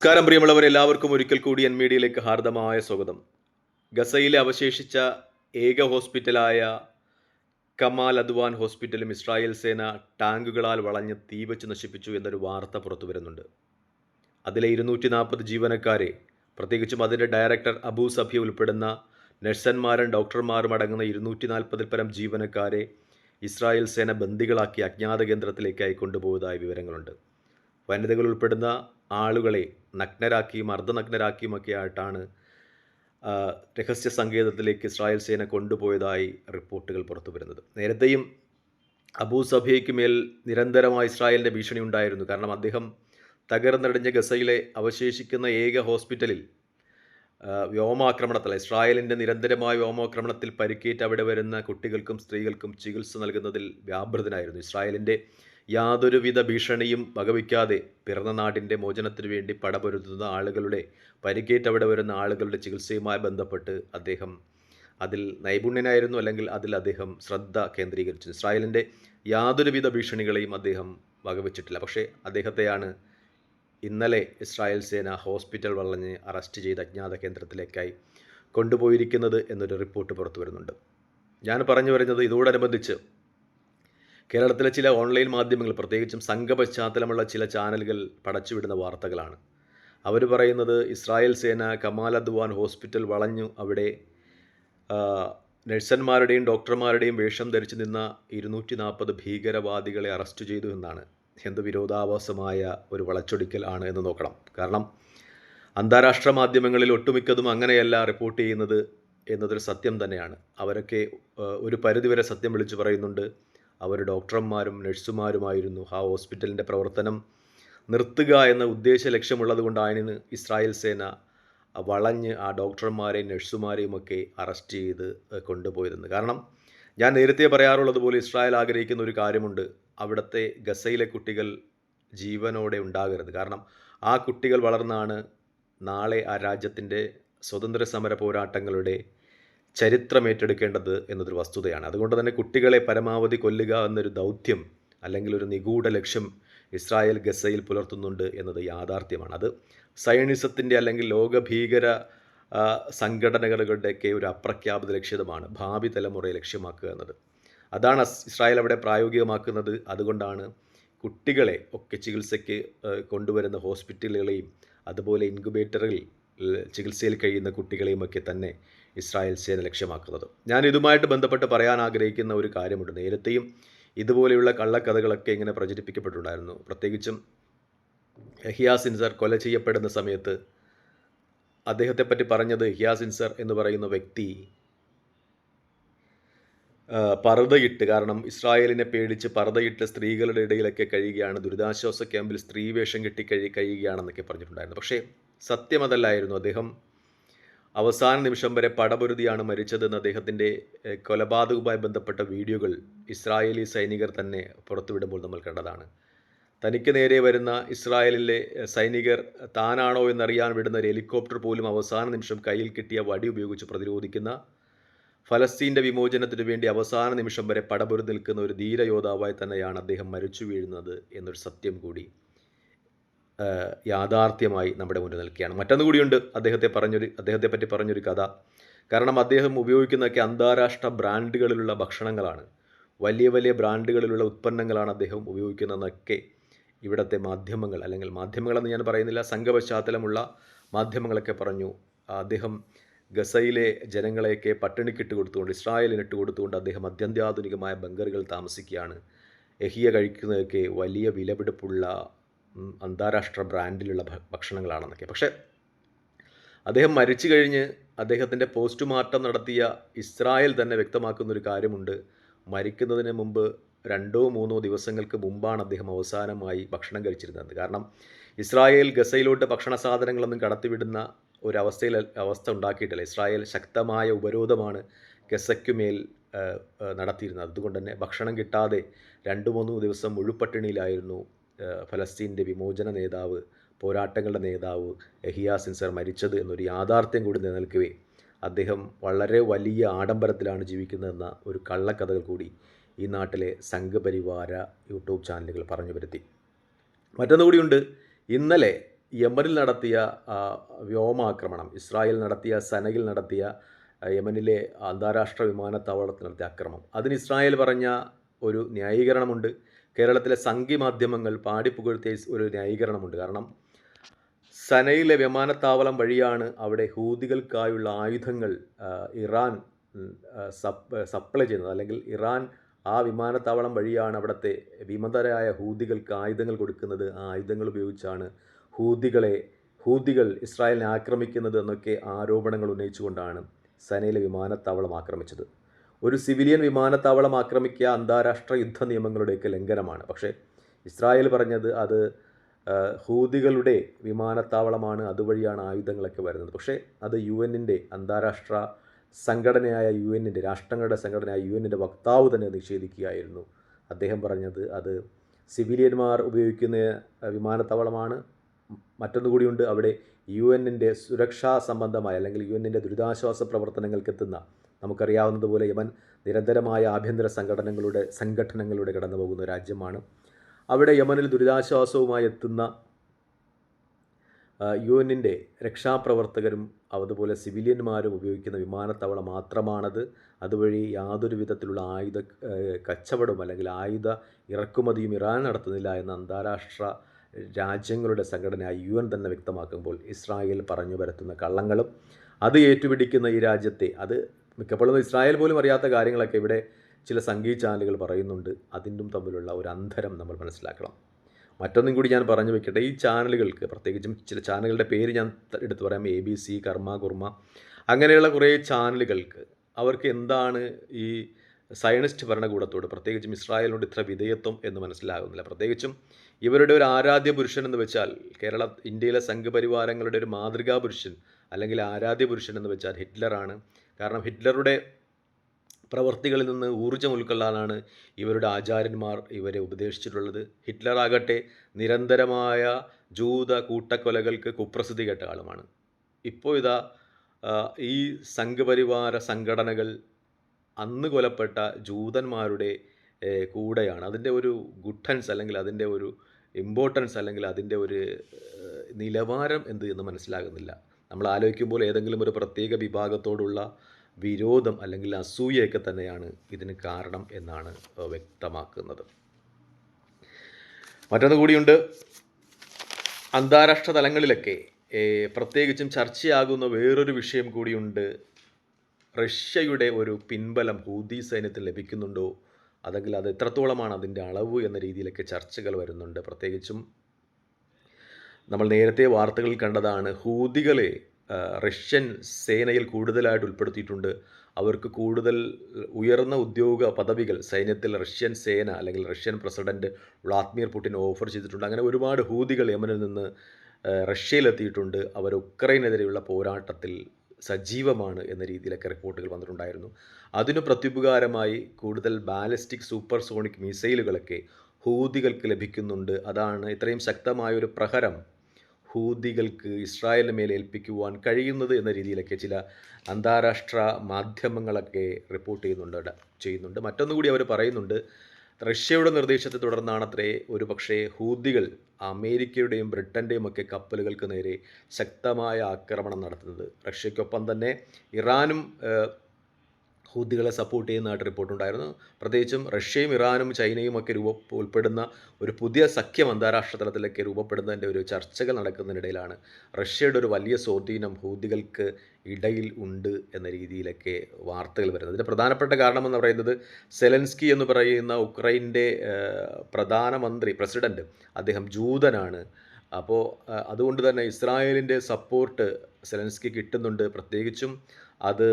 നമസ്കാരം പ്രിയമുള്ളവർ എല്ലാവർക്കും ഒരിക്കൽ കൂടി എൻ മീഡിയയിലേക്ക് ഹാർദമായ സ്വാഗതം. ഗസയിലെ അവശേഷിച്ച ഏക ഹോസ്പിറ്റലായ കമാൽ അദ്വാൻ ഹോസ്പിറ്റലും ഇസ്രായേൽ സേന ടാങ്കുകളാൽ വളഞ്ഞ് തീവച്ച് നശിപ്പിച്ചു എന്നൊരു വാർത്ത പുറത്തു വരുന്നുണ്ട്. അതിലെ ഇരുന്നൂറ്റി നാൽപ്പത് ജീവനക്കാരെ പ്രത്യേകിച്ചും അതിന്റെ ഡയറക്ടർ അബൂ സഫി ഉൾപ്പെടുന്ന നഴ്സന്മാരും ഡോക്ടർമാരും അടങ്ങുന്ന ഇരുന്നൂറ്റി നാൽപ്പതിൽ പരം ജീവനക്കാരെ ഇസ്രായേൽ സേന ബന്ദികളാക്കി അജ്ഞാത കേന്ദ്രത്തിലേക്കായി കൊണ്ടുപോയതായ വിവരങ്ങളുണ്ട്. വനിതകൾ ഉൾപ്പെടുന്ന ആളുകളെ നഗ്നരാക്കിയും അർദ്ധനഗ്നരാക്കിയുമൊക്കെ ആയിട്ടാണ് രഹസ്യ സങ്കേതത്തിലേക്ക് ഇസ്രായേൽ സേന കൊണ്ടുപോയതായി റിപ്പോർട്ടുകൾ പുറത്തു വരുന്നത്. നേരത്തെയും അബൂ സഭയ്ക്ക് മേൽ നിരന്തരമായി ഇസ്രായേലിന്റെ ഭീഷണി ഉണ്ടായിരുന്നു. കാരണം അദ്ദേഹം തകർന്നടിഞ്ഞ ഗസയിലെ അവശേഷിക്കുന്ന ഏക ഹോസ്പിറ്റലിൽ വ്യോമാക്രമണത്തിൽ ഇസ്രായേലിന്റെ നിരന്തരമായ വ്യോമാക്രമണത്തിൽ പരിക്കേറ്റ് അവിടെ വരുന്ന കുട്ടികൾക്കും സ്ത്രീകൾക്കും ചികിത്സ നൽകുന്നതിൽ വ്യാപൃതനായിരുന്നു. ഇസ്രായേലിന്റെ യാതൊരുവിധ ഭീഷണിയും വകവയ്ക്കാതെ പിറന്ന നാടിന്റെ മോചനത്തിനു വേണ്ടി പടപൊരുതുന്ന ആളുകളുടെ പരിക്കേറ്റ് അവിടെ വരുന്ന ആളുകളുടെ ചികിത്സയുമായി ബന്ധപ്പെട്ട് അദ്ദേഹം അതിൽ നൈപുണ്യനായിരുന്നു അല്ലെങ്കിൽ അതിൽ അദ്ദേഹം ശ്രദ്ധ കേന്ദ്രീകരിച്ചു ഇസ്രായേലിന്റെ യാതൊരുവിധ ഭീഷണികളെയും അദ്ദേഹം വകവച്ചിട്ടില്ല. പക്ഷേ അദ്ദേഹത്തെയാണ് ഇന്നലെ ഇസ്രായേൽ സേന ഹോസ്പിറ്റൽ വളഞ്ഞ് അറസ്റ്റ് ചെയ്ത് അജ്ഞാത കേന്ദ്രത്തിലേക്കായി കൊണ്ടുപോയിരിക്കുന്നത് എന്നൊരു റിപ്പോർട്ട് പുറത്തു വരുന്നുണ്ട്. ഞാൻ പറഞ്ഞു വരുന്നത് ഇതോടനുബന്ധിച്ച് കേരളത്തിലെ ചില ഓൺലൈൻ മാധ്യമങ്ങൾ പ്രത്യേകിച്ചും സംഘപശ്ചാത്തലമുള്ള ചില ചാനലുകൾ പടച്ചുവിടുന്ന വാർത്തകളാണ്. അവർ പറയുന്നത് ഇസ്രായേൽ സേന കമാൽ അദ്വാൻ ഹോസ്പിറ്റൽ വളഞ്ഞു. അവിടെ നഴ്സന്മാരുടെയും ഡോക്ടർമാരുടെയും വേഷം ധരിച്ചു നിന്ന ഇരുന്നൂറ്റി നാൽപ്പത് ഭീകരവാദികളെ അറസ്റ്റ് ചെയ്തു എന്നാണ്. എന്ത് വിരോധാഭാസമായ ഒരു വളച്ചൊടിക്കൽ ആണ് എന്ന് നോക്കണം. കാരണം അന്താരാഷ്ട്ര മാധ്യമങ്ങളിൽ ഒട്ടുമിക്കതും അങ്ങനെയല്ല റിപ്പോർട്ട് ചെയ്യുന്നത് എന്നതൊരു സത്യം തന്നെയാണ്. അവരൊക്കെ ഒരു പരിധിവരെ സത്യം വിളിച്ചു പറയുന്നുണ്ട്. അവർ ഡോക്ടർമാരും നഴ്സുമാരുമായിരുന്നു. ആ ഹോസ്പിറ്റലിന്റെ പ്രവർത്തനം നിർത്തുക എന്ന ഉദ്ദേശ ലക്ഷ്യമുള്ളത് കൊണ്ടാണ് ഇസ്രായേൽ സേന വളഞ്ഞ് ആ ഡോക്ടർമാരെയും നഴ്സുമാരെയും ഒക്കെ അറസ്റ്റ് ചെയ്ത് കൊണ്ടുപോയിരുന്നത് കാരണം ഞാൻ നേരത്തെ പറയാറുള്ളതുപോലെ ഇസ്രായേൽ ആഗ്രഹിക്കുന്ന ഒരു കാര്യമുണ്ട്. അവിടുത്തെ ഗസയിലെ കുട്ടികൾ ജീവനോടെ ഉണ്ടാകരുത്. കാരണം ആ കുട്ടികൾ വളർന്നാണ് നാളെ ആ രാജ്യത്തിന്റെ സ്വതന്ത്ര സമര പോരാട്ടങ്ങളുടെ ചരിത്രം ഏറ്റെടുക്കേണ്ടത് എന്നതൊരു വസ്തുതയാണ്. അതുകൊണ്ട് തന്നെ കുട്ടികളെ പരമാവധി കൊല്ലുക എന്നൊരു ദൗത്യം അല്ലെങ്കിൽ ഒരു നിഗൂഢ ലക്ഷ്യം ഇസ്രായേൽ ഗസയിൽ പുലർത്തുന്നുണ്ട് എന്നത് യാഥാർത്ഥ്യമാണ്. അത് സയണിസത്തിന്റെ അല്ലെങ്കിൽ ലോക ഭീകര സംഘടനകളുടെയൊക്കെ ഒരു അപ്രഖ്യാപിത ലക്ഷ്യമാണ് ഭാവി തലമുറയെ ലക്ഷ്യമാക്കുക എന്നത്. അതാണ് ഇസ്രായേൽ അവിടെ പ്രായോഗികമാക്കുന്നത്. അതുകൊണ്ടാണ് കുട്ടികളെ ഒക്കെ ചികിത്സയ്ക്ക് കൊണ്ടുവരുന്ന ഹോസ്പിറ്റലുകളെയും അതുപോലെ ഇൻക്യുബേറ്ററിൽ ചികിത്സയിൽ കഴിയുന്ന കുട്ടികളെയും ഒക്കെ തന്നെ ഇസ്രായേൽ സേന ലക്ഷ്യമാക്കുന്നത്. ഞാൻ ഇതുമായിട്ട് ബന്ധപ്പെട്ട് പറയാൻ ആഗ്രഹിക്കുന്ന ഒരു കാര്യമുണ്ട്. നേരത്തെയും ഇതുപോലെയുള്ള കള്ളക്കഥകളൊക്കെ ഇങ്ങനെ പ്രചരിപ്പിക്കപ്പെട്ടിട്ടുണ്ടായിരുന്നു. പ്രത്യേകിച്ചും ഹിയാസിൻസർ കൊല ചെയ്യപ്പെടുന്ന സമയത്ത് അദ്ദേഹത്തെ പറ്റി പറഞ്ഞത് ഹിയാസിൻസർ എന്ന് പറയുന്ന വ്യക്തി പർദ്ദയിട്ട് കാരണം ഇസ്രായേലിനെ പേടിച്ച് പർദ്ദയിട്ട് സ്ത്രീകളുടെ ഇടയിലൊക്കെ കഴിയുകയാണ്. ദുരിതാശ്വാസ ക്യാമ്പിൽ സ്ത്രീവേഷം കെട്ടി കഴി കഴിയുകയാണെന്നൊക്കെ പറഞ്ഞിട്ടുണ്ടായിരുന്നു. പക്ഷേ സത്യമതല്ലായിരുന്നു. അദ്ദേഹം അവസാന നിമിഷം വരെ പടപൊരുതിയാണ് മരിച്ചതെന്ന് അദ്ദേഹത്തിന്റെ കൊലപാതകവുമായി ബന്ധപ്പെട്ട വീഡിയോകൾ ഇസ്രായേലി സൈനികർ തന്നെ പുറത്തുവിടുമ്പോൾ നമ്മൾ കണ്ടതാണ്. തനിക്ക് നേരെ വരുന്ന ഇസ്രായേലിലെ സൈനികർ താനാണോ എന്നറിയാൻ വിടുന്ന ഒരു ഹെലികോപ്റ്റർ പോലും അവസാന നിമിഷം കയ്യിൽ കിട്ടിയ വടി ഉപയോഗിച്ച് പ്രതിരോധിക്കുന്ന ഫലസ്തീന്റെ വിമോചനത്തിനു വേണ്ടി അവസാന നിമിഷം വരെ പടപൊരു നിൽക്കുന്ന ഒരു ധീരയോദ്ധാവായി തന്നെയാണ് അദ്ദേഹം മരിച്ചു വീഴുന്നത് എന്നൊരു സത്യം കൂടി. യാഥാർത്ഥ്യമായി നമ്മുടെ മുന്നിൽ നിൽക്കുകയാണ്. മറ്റൊന്ന് കൂടിയുണ്ട് അദ്ദേഹത്തെ പറഞ്ഞൊരു അദ്ദേഹത്തെ പറ്റി പറഞ്ഞൊരു കഥ. കാരണം അദ്ദേഹം ഉപയോഗിക്കുന്നതൊക്കെ അന്താരാഷ്ട്ര ബ്രാൻഡുകളിലുള്ള ഭക്ഷണങ്ങളാണ്. വലിയ വലിയ ബ്രാൻഡുകളിലുള്ള ഉത്പന്നങ്ങളാണ് അദ്ദേഹം ഉപയോഗിക്കുന്നതെന്നൊക്കെ ഇവിടുത്തെ മാധ്യമങ്ങൾ അല്ലെങ്കിൽ മാധ്യമങ്ങളെന്ന് ഞാൻ പറയുന്നില്ല സംഘപശ്ചാത്തലമുള്ള മാധ്യമങ്ങളൊക്കെ പറഞ്ഞു. അദ്ദേഹം ഗസയിലെ ജനങ്ങളെയൊക്കെ പട്ടിണിക്കിട്ട് കൊടുത്തുകൊണ്ട് ഇസ്രായേലിന് ഇട്ട് കൊടുത്തുകൊണ്ട് അദ്ദേഹം അത്യന്താധുനികമായ ബങ്കറുകൾ താമസിക്കുകയാണ്. എഹിയ കഴിക്കുന്നതൊക്കെ വലിയ വിലപിടിപ്പുള്ള അന്താരാഷ്ട്ര ബ്രാൻഡിലുള്ള ഭക്ഷണങ്ങളാണെന്നൊക്കെ. പക്ഷേ അദ്ദേഹം മരിച്ചു കഴിഞ്ഞ് അദ്ദേഹത്തിന്റെ പോസ്റ്റ്മോർട്ടം നടത്തിയ ഇസ്രായേൽ തന്നെ വ്യക്തമാക്കുന്ന ഒരു കാര്യമുണ്ട്. മരിക്കുന്നതിന് മുമ്പ് രണ്ടോ മൂന്നോ ദിവസങ്ങൾക്ക് മുമ്പാണ് അദ്ദേഹം അവസാനമായി ഭക്ഷണം കഴിച്ചിരുന്നത്. കാരണം ഇസ്രായേൽ ഗസയിലോട്ട് ഭക്ഷണ സാധനങ്ങളൊന്നും കടത്തിവിടുന്ന ഒരവസ്ഥയിൽ അവസ്ഥ ഉണ്ടാക്കിയിട്ടില്ല. ഇസ്രായേൽ ശക്തമായ ഉപരോധമാണ് ഗസയ്ക്കുമേൽ നടത്തിയിരുന്നത്. അതുകൊണ്ട് തന്നെ ഭക്ഷണം കിട്ടാതെ രണ്ട് മൂന്ന് ദിവസം മുഴുപട്ടിണിയിലായിരുന്നു ഫലസ്തീന്റെ വിമോചന നേതാവ് പോരാട്ടങ്ങളുടെ നേതാവ് എഹിയാ സിൻസർ മരിച്ചത് എന്നൊരു യാഥാർത്ഥ്യം കൂടി നിലനിൽക്കുകയും അദ്ദേഹം വളരെ വലിയ ആഡംബരത്തിലാണ് ജീവിക്കുന്നതെന്ന ഒരു കള്ളക്കഥകൾ കൂടി ഈ നാട്ടിലെ സംഘപരിവാര യൂട്യൂബ് ചാനലുകൾ പറഞ്ഞു വരുത്തി. മറ്റൊന്നു കൂടിയുണ്ട്. ഇന്നലെ യമനിൽ നടത്തിയ വ്യോമാക്രമണം ഇസ്രായേൽ നടത്തിയ സനയിൽ നടത്തിയ യമനിലെ അന്താരാഷ്ട്ര വിമാനത്താവളത്തിൽ നടത്തിയ ആക്രമണം അതിന് ഇസ്രായേൽ പറഞ്ഞ ഒരു ന്യായീകരണമുണ്ട്. കേരളത്തിലെ സംഘിമാധ്യമങ്ങൾ പാടിപ്പുകഴ്ത്തിയ ഒരു ന്യായീകരണമുണ്ട്. കാരണം സനയിലെ വിമാനത്താവളം വഴിയാണ് അവിടെ ഹൂതികൾക്കായുള്ള ആയുധങ്ങൾ ഇറാൻ സപ്ലൈ ചെയ്യുന്നത്. അല്ലെങ്കിൽ ഇറാൻ ആ വിമാനത്താവളം വഴിയാണ് അവിടുത്തെ വിമതരായ ഹൂതികൾക്ക് ആയുധങ്ങൾ കൊടുക്കുന്നത്. ആ ആയുധങ്ങൾ ഉപയോഗിച്ചാണ് ഹൂതികളെ ഹൂതികൾ ഇസ്രായേലിനെ ആക്രമിക്കുന്നത് എന്നൊക്കെ ആരോപണങ്ങൾ ഉന്നയിച്ചുകൊണ്ടാണ് സനയിലെ വിമാനത്താവളം ആക്രമിച്ചത്. ഒരു സിവിലിയൻ വിമാനത്താവളം ആക്രമിക്കുക അന്താരാഷ്ട്ര യുദ്ധ നിയമങ്ങളുടെയൊക്കെ ലംഘനമാണ്. പക്ഷേ ഇസ്രായേൽ പറഞ്ഞത് അത് ഹൂതികളുടെ വിമാനത്താവളമാണ് അതുവഴിയാണ് ആയുധങ്ങളൊക്കെ വരുന്നത്. പക്ഷേ അത് യു എന്നിന്റെ അന്താരാഷ്ട്ര സംഘടനയായ യു എന്നിന്റെ രാഷ്ട്രങ്ങളുടെ സംഘടനയായ യു എന്നിന്റെ വക്താവ് തന്നെ നിഷേധിക്കുകയായിരുന്നു. അദ്ദേഹം പറഞ്ഞത് അത് സിവിലിയന്മാർ ഉപയോഗിക്കുന്ന വിമാനത്താവളമാണ്. മറ്റൊന്നുകൂടിയുണ്ട് അവിടെ യു എന്നിന്റെ സുരക്ഷാ സംബന്ധമായ അല്ലെങ്കിൽ യു എന്നിന്റെ ദുരിതാശ്വാസ പ്രവർത്തനങ്ങൾക്ക് എത്തുന്ന നമുക്കറിയാവുന്നതുപോലെ യമൻ നിരന്തരമായ ആഭ്യന്തര സംഘടനകളുടെ സംഘടനകളുടെ കടന്നു പോകുന്ന രാജ്യമാണ്. അവിടെ യമനിൽ ദുരിതാശ്വാസവുമായി എത്തുന്ന യു എന്നിന്റെ രക്ഷാപ്രവർത്തകരും അതുപോലെ സിവിലിയന്മാരും ഉപയോഗിക്കുന്ന വിമാനത്താവളം മാത്രമാണത്. അതുവഴി യാതൊരു വിധത്തിലുള്ള ആയുധ കച്ചവടവും അല്ലെങ്കിൽ ആയുധ ഇറക്കുമതിയും ഇറാൻ നടത്തുന്നില്ല എന്ന അന്താരാഷ്ട്ര രാജ്യങ്ങളുടെ സംഘടന യു എൻ തന്നെ വ്യക്തമാക്കുമ്പോൾ ഇസ്രായേൽ പറഞ്ഞു വരുത്തുന്ന കള്ളങ്ങളും അത് ഏറ്റുപിടിക്കുന്ന ഈ രാജ്യത്തെ അത് മിക്കപ്പോഴും ഇസ്രായേൽ പോലും അറിയാത്ത കാര്യങ്ങളൊക്കെ ഇവിടെ ചില സംഗീത ചാനലുകൾ പറയുന്നുണ്ട്. അതിന്റും തമ്മിലുള്ള ഒരു അന്തരം നമ്മൾ മനസ്സിലാക്കണം. മറ്റൊന്നും കൂടി ഞാൻ പറഞ്ഞു വെക്കട്ടെ. ഈ ചാനലുകൾക്ക് പ്രത്യേകിച്ചും ചില ചാനലുകളുടെ പേര് ഞാൻ എടുത്തു പറയാം. എ ബി സി കർമ്മ കുർമ്മ. അങ്ങനെയുള്ള കുറേ ചാനലുകൾക്ക് അവർക്ക് എന്താണ് ഈ സയനിസ്റ്റ് ഭരണകൂടത്തോട് പ്രത്യേകിച്ചും ഇസ്രായേലിനോട് ഇത്ര വിധേയത്വം എന്ന് മനസ്സിലാകുന്നില്ല. പ്രത്യേകിച്ചും ഇവരുടെ ഒരു ആരാധ്യ പുരുഷൻ എന്ന് വെച്ചാൽ കേരള ഇന്ത്യയിലെ സംഘപരിവാരങ്ങളുടെ ഒരു മാതൃകാ പുരുഷൻ അല്ലെങ്കിൽ ആരാധ്യ പുരുഷൻ എന്ന് വെച്ചാൽ ഹിറ്റ്ലറാണ്. കാരണം ഹിറ്റ്ലറുടെ പ്രവൃത്തികളിൽ നിന്ന് ഊർജം ഉൾക്കൊള്ളാനാണ് ഇവരുടെ ആചാര്യന്മാർ ഇവരെ ഉപദേശിച്ചിട്ടുള്ളത്. ഹിറ്റ്ലറാകട്ടെ നിരന്തരമായ ജൂത കൂട്ടക്കൊലകൾക്ക് കുപ്രസിദ്ധി കേട്ട ആളുമാണ്. ഇപ്പോൾ ഇതാ ഈ സംഘപരിവാര സംഘടനകൾ അന്ന് കൊലപ്പെട്ട ജൂതന്മാരുടെ കൂടെയാണ്. അതിന്റെ ഒരു ഗുഡൻസ് അല്ലെങ്കിൽ അതിന്റെ ഒരു ഇമ്പോർട്ടൻസ് അല്ലെങ്കിൽ അതിന്റെ ഒരു നിലവാരം എന്ത് എന്ന് മനസ്സിലാകുന്നില്ല. നമ്മൾ ആലോചിക്കുമ്പോൾ ഏതെങ്കിലും ഒരു പ്രത്യേക വിഭാഗത്തോടുള്ള വിരോധം അല്ലെങ്കിൽ അസൂയയൊക്കെ തന്നെയാണ് ഇതിന് കാരണം എന്നാണ് വ്യക്തമാക്കുന്നത്. മറ്റൊന്ന് കൂടിയുണ്ട്. അന്താരാഷ്ട്ര തലങ്ങളിലൊക്കെ പ്രത്യേകിച്ചും ചർച്ചയാകുന്ന വേറൊരു വിഷയം കൂടിയുണ്ട്. റഷ്യയുടെ ഒരു പിൻബലം ഹൂതി സൈന്യത്തിൽ ലഭിക്കുന്നുണ്ടോ? അതെങ്കിൽ അത് എത്രത്തോളമാണ് അതിന്റെ അളവ് എന്ന രീതിയിലൊക്കെ ചർച്ചകൾ വരുന്നുണ്ട്. പ്രത്യേകിച്ചും നമ്മൾ നേരത്തെ വാർത്തകളിൽ കണ്ടതാണ് ഹൂതികളെ റഷ്യൻ സേനയിൽ കൂടുതലായിട്ട് ഉൾപ്പെടുത്തിയിട്ടുണ്ട്. അവർക്ക് കൂടുതൽ ഉയർന്ന ഉദ്യോഗ പദവികൾ സൈന്യത്തിൽ റഷ്യൻ സേന അല്ലെങ്കിൽ Russian president Vladimir Putin offer ചെയ്തിട്ടുണ്ട്. അങ്ങനെ ഒരുപാട് ഹൂതികൾ യമനിൽ നിന്ന് റഷ്യയിലെത്തിയിട്ടുണ്ട്. അവർ ഉക്രൈനെതിരെയുള്ള പോരാട്ടത്തിൽ സജീവമാണ് എന്ന രീതിയിലൊക്കെ റിപ്പോർട്ടുകൾ വന്നിട്ടുണ്ടായിരുന്നു. അതിനു പ്രത്യുപകാരമായി കൂടുതൽ ബാലിസ്റ്റിക് സൂപ്പർ സോണിക് മിസൈലുകളൊക്കെ ഹൂതികൾക്ക് ലഭിക്കുന്നുണ്ട്. അതാണ് ഇത്രയും ശക്തമായ ഒരു പ്രഹരം. ഹൂതികൾക്ക് ഇസ്രായേലിന് മേൽ ഏൽപ്പിക്കുവാൻ കഴിയുന്നത് എന്ന രീതിയിലൊക്കെ ചില അന്താരാഷ്ട്ര മാധ്യമങ്ങളൊക്കെ റിപ്പോർട്ട് ചെയ്യുന്നുണ്ട് ചെയ്യുന്നുണ്ട്. മറ്റൊന്നുകൂടി അവർ പറയുന്നുണ്ട് റഷ്യയുടെ നിർദ്ദേശത്തെ തുടർന്നാണത്രേ ഒരു പക്ഷേ ഹൂതികൾ അമേരിക്കയുടെയും ബ്രിട്ടന്റെയും ഒക്കെ കപ്പലുകൾക്ക് നേരെ ശക്തമായ ആക്രമണം നടത്തുന്നത്. റഷ്യയ്ക്കൊപ്പം തന്നെ ഇറാനും ഏഹ്, ഹൂതികളെ സപ്പോർട്ട് ചെയ്യുന്നതായിട്ട് റിപ്പോർട്ടുണ്ടായിരുന്നു പ്രത്യേകിച്ചും റഷ്യയും ഇറാനും ചൈനയും ഒക്കെ രൂപ ഉൾപ്പെടുന്ന ഒരു പുതിയ സഖ്യം അന്താരാഷ്ട്ര തലത്തിലൊക്കെ രൂപപ്പെടുന്നതിന്റെ ഒരു ചർച്ചകൾ നടക്കുന്നതിനിടയിലാണ് റഷ്യയുടെ ഒരു വലിയ സ്വാധീനം ഹൂദികൾക്ക് ഇടയിൽ ഉണ്ട് എന്ന രീതിയിലൊക്കെ വാർത്തകൾ വരുന്നത്. ഇതിന്റെ പ്രധാനപ്പെട്ട കാരണമെന്ന് പറയുന്നത് സെലൻസ്കി എന്ന് പറയുന്ന ഉക്രൈന്റെ പ്രധാനമന്ത്രി പ്രസിഡന്റ് അദ്ദേഹം ജൂതനാണ്. അപ്പോൾ അതുകൊണ്ട് തന്നെ ഇസ്രായേലിന്റെ സപ്പോർട്ട് സെലൻസ്കി കിട്ടുന്നുണ്ട്. പ്രത്യേകിച്ചും അത്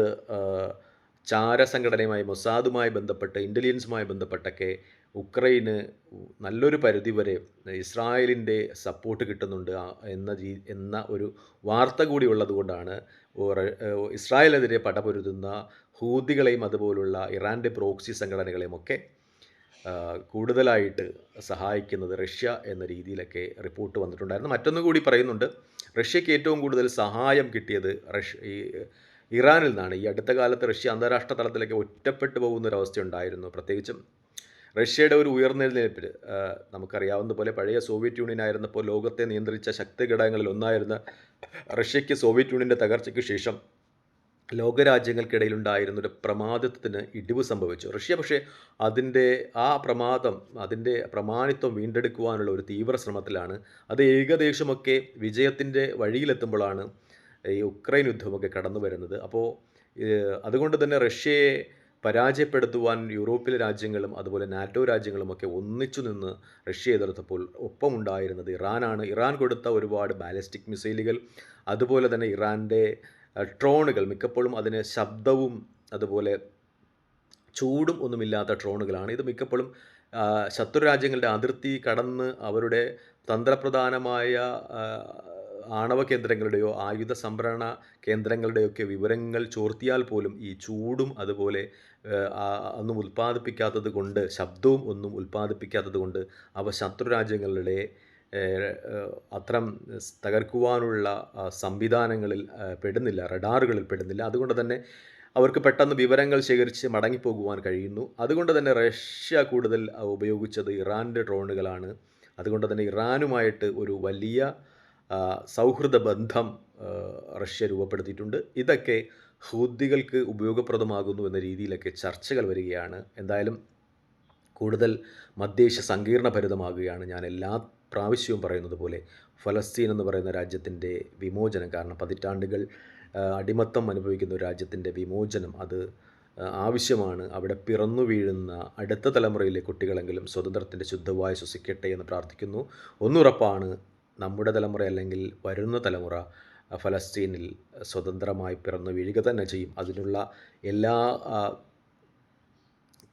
ചാരസംഘടനയുമായി മൊസാദുമായി ബന്ധപ്പെട്ട് ഇന്റലിജൻസുമായി ബന്ധപ്പെട്ടൊക്കെ ഉക്രൈന് നല്ലൊരു പരിധിവരെ ഇസ്രായേലിന്റെ സപ്പോർട്ട് കിട്ടുന്നുണ്ട്. എന്ന രീ എന്ന ഒരു വാർത്ത കൂടി ഉള്ളതുകൊണ്ടാണ് ഇസ്രായേലെതിരെ പടപൊരുതുന്ന ഹൂതികളെയും അതുപോലുള്ള ഇറാന്റെ പ്രോക്സി സംഘടനകളെയുമൊക്കെ കൂടുതലായിട്ട് സഹായിക്കുന്നത് റഷ്യ എന്ന രീതിയിലൊക്കെ റിപ്പോർട്ട് വന്നിട്ടുണ്ടായിരുന്നു. മറ്റൊന്നും കൂടി പറയുന്നുണ്ട് റഷ്യക്ക് ഏറ്റവും കൂടുതൽ സഹായം കിട്ടിയത് റഷ്യ ഈ ഇറാനിൽ നിന്നാണ് ഈ അടുത്ത കാലത്ത് റഷ്യ അന്താരാഷ്ട്ര തലത്തിലേക്ക് ഒറ്റപ്പെട്ടു പോകുന്ന അവസ്ഥ ഉണ്ടായിരുന്നു. പ്രത്യേകിച്ചും റഷ്യയുടെ ഒരു ഉയർന്നെഴുന്നേൽപ്പിൽ നമുക്കറിയാവുന്ന പോലെ പഴയ സോവിയറ്റ് യൂണിയൻ ആയിരുന്നപ്പോൾ ലോകത്തെ നിയന്ത്രിച്ച ശക്തി ഘടകങ്ങളിൽ ഒന്നായിരുന്ന റഷ്യയ്ക്ക് സോവിയറ്റ് യൂണിയന്റെ തകർച്ചയ്ക്ക് ശേഷം ലോകരാജ്യങ്ങൾക്കിടയിലുണ്ടായിരുന്ന ഒരു പ്രമാദത്തിന് ഇടിവ് സംഭവിച്ചു. റഷ്യ പക്ഷേ അതിന്റെ ആ പ്രമാദം അതിന്റെ പ്രമാണിത്വം വീണ്ടെടുക്കുവാനുള്ള ഒരു തീവ്ര ശ്രമത്തിലാണ് അത് ഏകദേശമൊക്കെ വിജയത്തിന്റെ വഴിയിലെത്തുമ്പോഴാണ് ഈ ഉക്രൈൻ യുദ്ധമൊക്കെ കടന്നു വരുന്നത്. അപ്പോൾ അതുകൊണ്ട് തന്നെ റഷ്യയെ പരാജയപ്പെടുത്തുവാൻ യൂറോപ്പിലെ രാജ്യങ്ങളും അതുപോലെ നാറ്റോ രാജ്യങ്ങളുമൊക്കെ ഒന്നിച്ചു നിന്ന് റഷ്യ എതിർത്തപ്പോൾ ഒപ്പമുണ്ടായിരുന്നത് ഇറാനാണ്. ഇറാൻ കൊടുത്ത ഒരുപാട് ബാലിസ്റ്റിക് മിസൈലുകൾ അതുപോലെ തന്നെ ഇറാന്റെ ട്രോണുകൾ മിക്കപ്പോഴും അതിന് ശബ്ദവും അതുപോലെ ചൂടും ഒന്നുമില്ലാത്ത ട്രോണുകളാണ് ഇത് മിക്കപ്പോഴും ശത്രു രാജ്യങ്ങളുടെ അതിർത്തി കടന്ന് അവരുടെ തന്ത്രപ്രധാനമായ ആണവ കേന്ദ്രങ്ങളുടെയോ ആയുധ സംഭരണ കേന്ദ്രങ്ങളുടെയൊക്കെ വിവരങ്ങൾ ചോർത്തിയാൽ പോലും ഈ ചൂടും അതുപോലെ ഒന്നും ഉൽപ്പാദിപ്പിക്കാത്തത് കൊണ്ട് ശബ്ദവും ഒന്നും ഉൽപ്പാദിപ്പിക്കാത്തത് കൊണ്ട് അവ ശത്രു രാജ്യങ്ങളുടെ അത്തരം തകർക്കുവാനുള്ള സംവിധാനങ്ങളിൽ പെടുന്നില്ല റഡാറുകളിൽ പെടുന്നില്ല. അതുകൊണ്ട് തന്നെ അവർക്ക് പെട്ടെന്ന് വിവരങ്ങൾ ശേഖരിച്ച് മടങ്ങിപ്പോകുവാൻ കഴിയുന്നു. അതുകൊണ്ട് തന്നെ റഷ്യ കൂടുതൽ ഉപയോഗിച്ചത് ഇറാന്റെ ഡ്രോണുകളാണ്. അതുകൊണ്ട് തന്നെ ഇറാനുമായിട്ട് ഒരു വലിയ സൗഹൃദ ബന്ധം റഷ്യ രൂപപ്പെടുത്തിയിട്ടുണ്ട്. ഇതൊക്കെ ഹൂദികൾക്ക് ഉപയോഗപ്രദമാകുന്നു എന്ന രീതിയിലൊക്കെ ചർച്ചകൾ വരികയാണ്. എന്തായാലും കൂടുതൽ മധ്യേഷ്യ സങ്കീർണഭരിതമാകുകയാണ്. ഞാൻ എല്ലാ പ്രാവശ്യവും പറയുന്നത് പോലെ ഫലസ്തീൻ എന്ന് പറയുന്ന രാജ്യത്തിന്റെ വിമോചനം. കാരണം പതിറ്റാണ്ടുകൾ അടിമത്തം അനുഭവിക്കുന്ന ഒരു രാജ്യത്തിന്റെ വിമോചനം അത് ആവശ്യമാണ്. അവിടെ പിറന്നു വീഴുന്ന അടുത്ത തലമുറയിലെ കുട്ടികളെങ്കിലും സ്വതന്ത്രത്തിന്റെ ശുദ്ധവായ ശ്വസിക്കട്ടെ എന്ന് പ്രാർത്ഥിക്കുന്നു. ഒന്നുറപ്പാണ് നമ്മുടെ തലമുറ അല്ലെങ്കിൽ വരുന്ന തലമുറ ഫലസ്തീനിൽ സ്വതന്ത്രമായി പിറന്നു വീഴുക തന്നെ ചെയ്യും. അതിനുള്ള എല്ലാ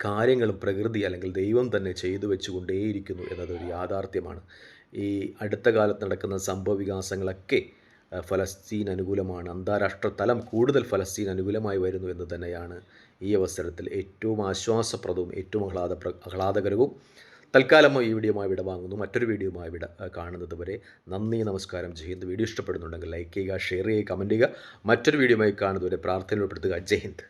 കാര്യങ്ങളും പ്രകൃതി അല്ലെങ്കിൽ ദൈവം തന്നെ ചെയ്തു വെച്ചുകൊണ്ടേയിരിക്കുന്നു എന്നതൊരു യാഥാർത്ഥ്യമാണ്. ഈ അടുത്ത കാലത്ത് നടക്കുന്ന സംഭവ വികാസങ്ങളൊക്കെ ഫലസ്തീൻ അനുകൂലമാണ്. അന്താരാഷ്ട്ര തലം കൂടുതൽ ഫലസ്തീൻ അനുകൂലമായി വരുന്നു എന്ന് തന്നെയാണ് ഈ അവസരത്തിൽ ഏറ്റവും ആശ്വാസപ്രദവും ഏറ്റവും ആഹ്ലാദ ആഹ്ലാദകരവും തൽക്കാലം ഈ വീഡിയോമായി വിട വാങ്ങുന്നു. മറ്റൊരു വീഡിയോമായി വിട കാണുന്നത് വരെ നന്ദി നമസ്കാരം. ജയ്ഹിന്ദ് വീഡിയോ ഇഷ്ടപ്പെടുന്നുണ്ടെങ്കിൽ ലൈക്ക് ചെയ്യുക ഷെയർ ചെയ്യുക കമന്റ് ചെയ്യുക. മറ്റൊരു വീഡിയോമായി കാണുന്നതുവരെ ഉൾപ്പെടുത്തുക. ജയ്ഹിന്ദ്